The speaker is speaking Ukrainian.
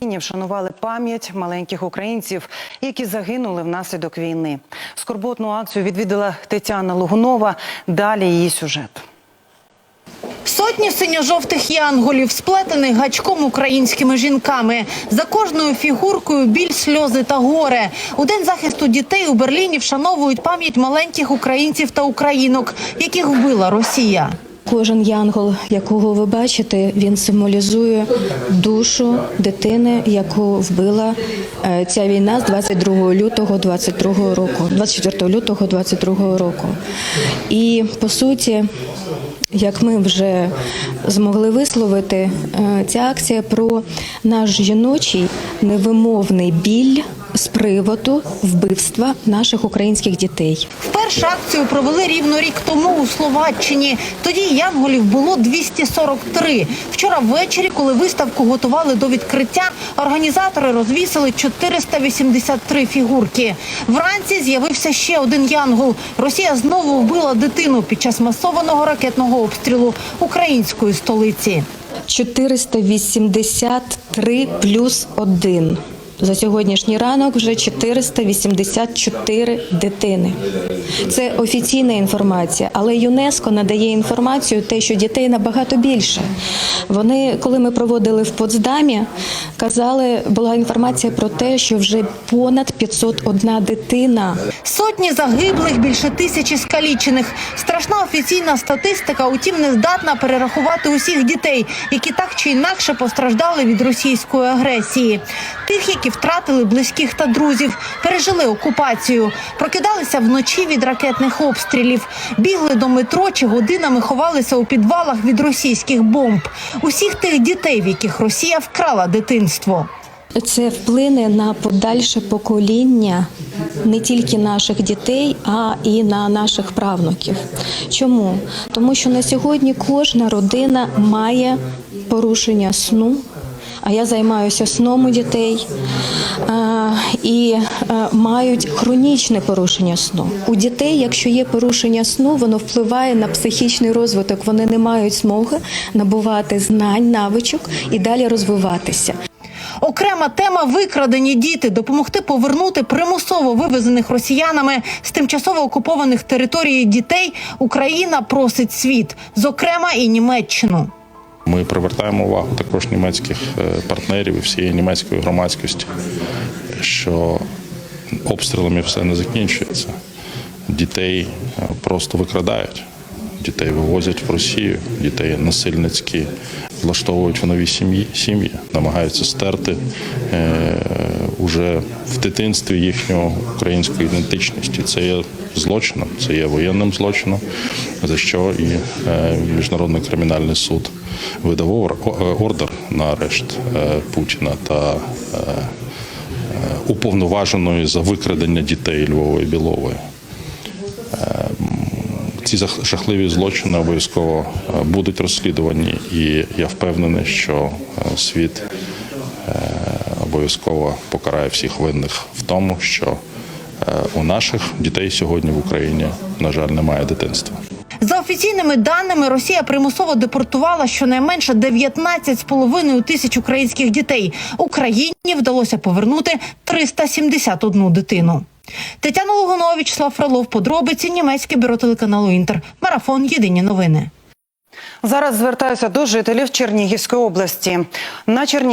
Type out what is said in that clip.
Вшанували пам'ять маленьких українців, які загинули внаслідок війни. Скорботну акцію відвідала Тетяна Лугунова. Далі її сюжет. Сотні синьо-жовтих янголів, сплетених гачком українськими жінками. За кожною фігуркою біль, сльози та горе. У день захисту дітей у Берліні вшановують пам'ять маленьких українців та українок, яких вбила Росія. Кожен янгол, якого ви бачите, він символізує душу дитини, яку вбила е, ця війна з 22 лютого 22 року, 24 лютого 22 року. І по суті, як ми вже змогли висловити, е, ця акція про наш жіночий невимовний біль з приводу вбивства наших українських дітей. Вперше акцію провели рівно рік тому у Словаччині. Тоді янголів було 243. Вчора ввечері, коли виставку готували до відкриття, організатори розвісили 483 фігурки. Вранці з'явився ще один янгол. Росія знову вбила дитину під час масованого ракетного обстрілу української столиці. 483 плюс 1. За сьогоднішній ранок вже 484 дитини. Це офіційна інформація, але ЮНЕСКО надає інформацію, те, що дітей набагато більше. Вони, коли ми проводили в Потсдамі, казали, була інформація про те, що вже понад 501 дитина Сотні загиблих, більше тисячі скалічених. Страшна офіційна статистика, утім, не здатна перерахувати усіх дітей, які так чи інакше постраждали від російської агресії. Тих, які втратили близьких та друзів, пережили окупацію, прокидалися вночі від ракетних обстрілів, бігли до метро чи годинами ховалися у підвалах від російських бомб. Усіх тих дітей, в яких Росія вкрала дитинство. Це вплине на подальше покоління не тільки наших дітей, а і на наших правнуків. Чому? Тому що на сьогодні кожна родина має порушення сну. А я займаюся сном у дітей і мають хронічне порушення сну. У дітей, якщо є порушення сну, воно впливає на психічний розвиток. Вони не мають змоги набувати знань, навичок і далі розвиватися. Окрема тема викрадені діти допомогти повернути примусово вивезених росіянами з тимчасово окупованих територій дітей. Україна просить світ, зокрема і Німеччину. Ми привертаємо увагу також німецьких е, партнерів і всієї німецької громадськості, що обстрілами все не закінчується. Дітей е, просто викрадають, дітей вивозять в Росію, дітей насильницькі влаштовують в нові сім'ї, сім'ї, намагаються стерти е, уже в дитинстві їхню українську ідентичність. І це є злочином, це є воєнним злочином, за що і е, Міжнародний кримінальний суд видав ордер на арешт е, Путіна та е, е, уповноваженої за викрадення дітей Львової Білової. Ці жахливі злочини обов'язково е, будуть розслідувані, і я впевнений, що е, світ е, обов'язково покарає всіх винних в тому, що е, у наших дітей сьогодні в Україні, на жаль, немає дитинства. За офіційними даними, Росія примусово депортувала щонайменше 19,5 тисяч українських дітей. Україні вдалося повернути 371 дитину. Тетяна Логунова, Вячеслав Фролов, подробиці німецьке бюро телеканалу Інтер. Марафон. Єдині новини. Зараз звертаюся до жителів Чернігівської області. На Чернігів